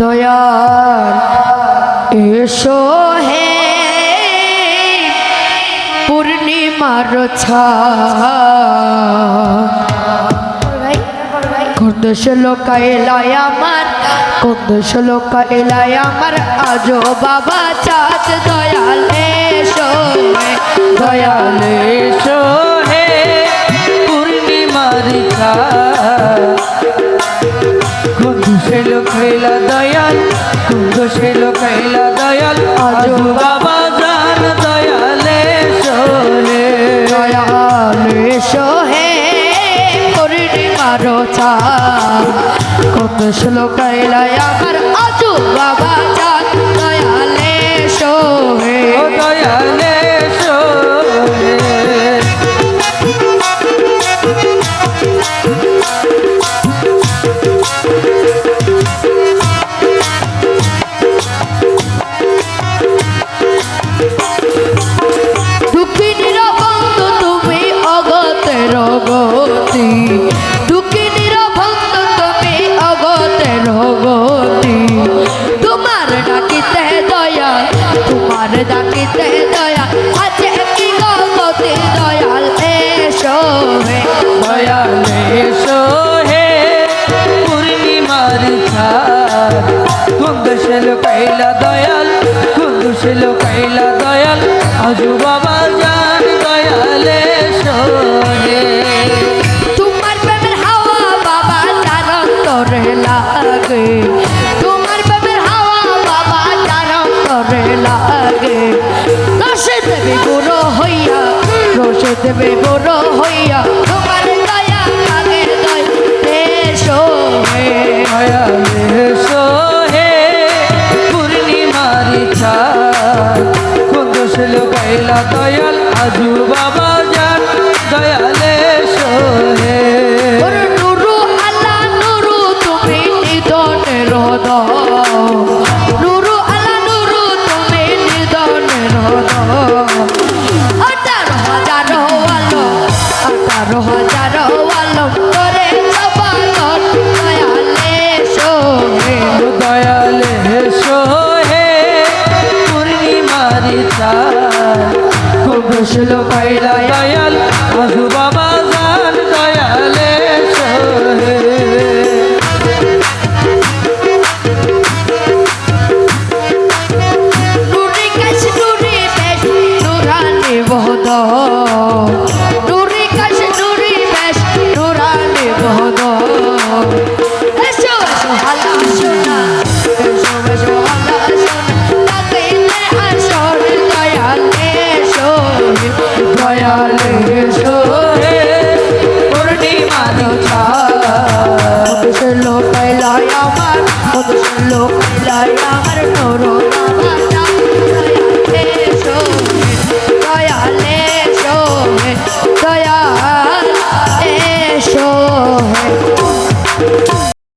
দয়াল এসো হে পূর্ণিমার ছা কন্দস লোকা এলাই আমার বাবা দয়াল এসো। দয়াল কুন্দু সে লোকাইলা দয়াল আজু বাবা জান দয়াল এসো হে দয়াল এসো হে পূর্ণিমার চাঁদ। কত শ্লোক এলাই আমার আজু বাবা চাঁদ দয়াল এসো হে ও দয়াল গতি দুঃখিনীর বন্ধু তুমি অগতের গতি তোমার ডাকিতে দয়া, তোমার ডাকিতে দয়া আছে কি গতি দয়াল এসো হে। দয়াল এসো হে, পূর্ণিমার ছাদ কুন্দুশে লোকাইলা দয়াল কুন্দুশে লোকাইলা দয়াল আজু বাবা রসে দেবে গুরু হইয়া, রসে দেবে গুরু হইয়া, তোমার দয়া লাগে দয়, এসো কুন্দুশে লোকাইলা দয়াল, আজু বাবা আঠারো হাজার আলো করে সবালন দয়ালে সোহে দয়াল হেসো হে পূর্ণিমারি খুব শুলো পাইলা দয়াল বাবা দয়ার নর বাবা এসো।